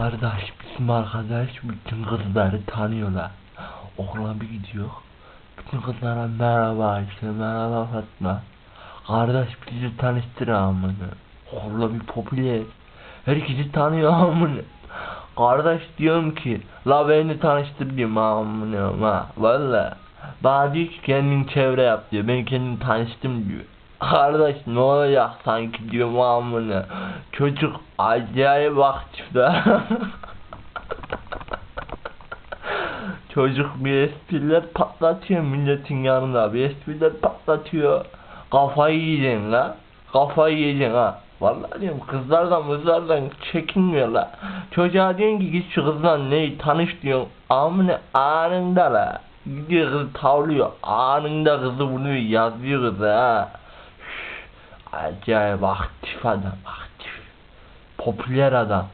Kardeş bizim arkadaş bütün kızları tanıyorlar. Okula bir gidiyor. Bütün kızlara merhaba işte merhaba Fatma. Kardeş bizi tanıştır amına. Okulda bir popüler. Herkesi tanıyor amına. Kardeş diyorum ki la beni tanıştır diyorum amına ha. Valla. Bana diyor ki kendin çevre yap diyor. Ben kendim tanıştım diyor. Kardeş ne olacak sanki diyorum amına. Çocuk acayip aktif de. Çocuk bir espriler patlatıyor milletin yanında bir espriler patlatıyor. Kafayı yiyeceksin la. Kafayı yiyeceksin ha. Vallahi diyorum kızlardan kızlardan çekinmiyor la. Çocuğa diyorsun ki git şu kızla ne tanış diyorsun. Amına anında la. Gidiyor kız tavlıyor. Anında kızı buluyor yazıyor kızı ha. Acayip aktif adam aktif. Popüler adam.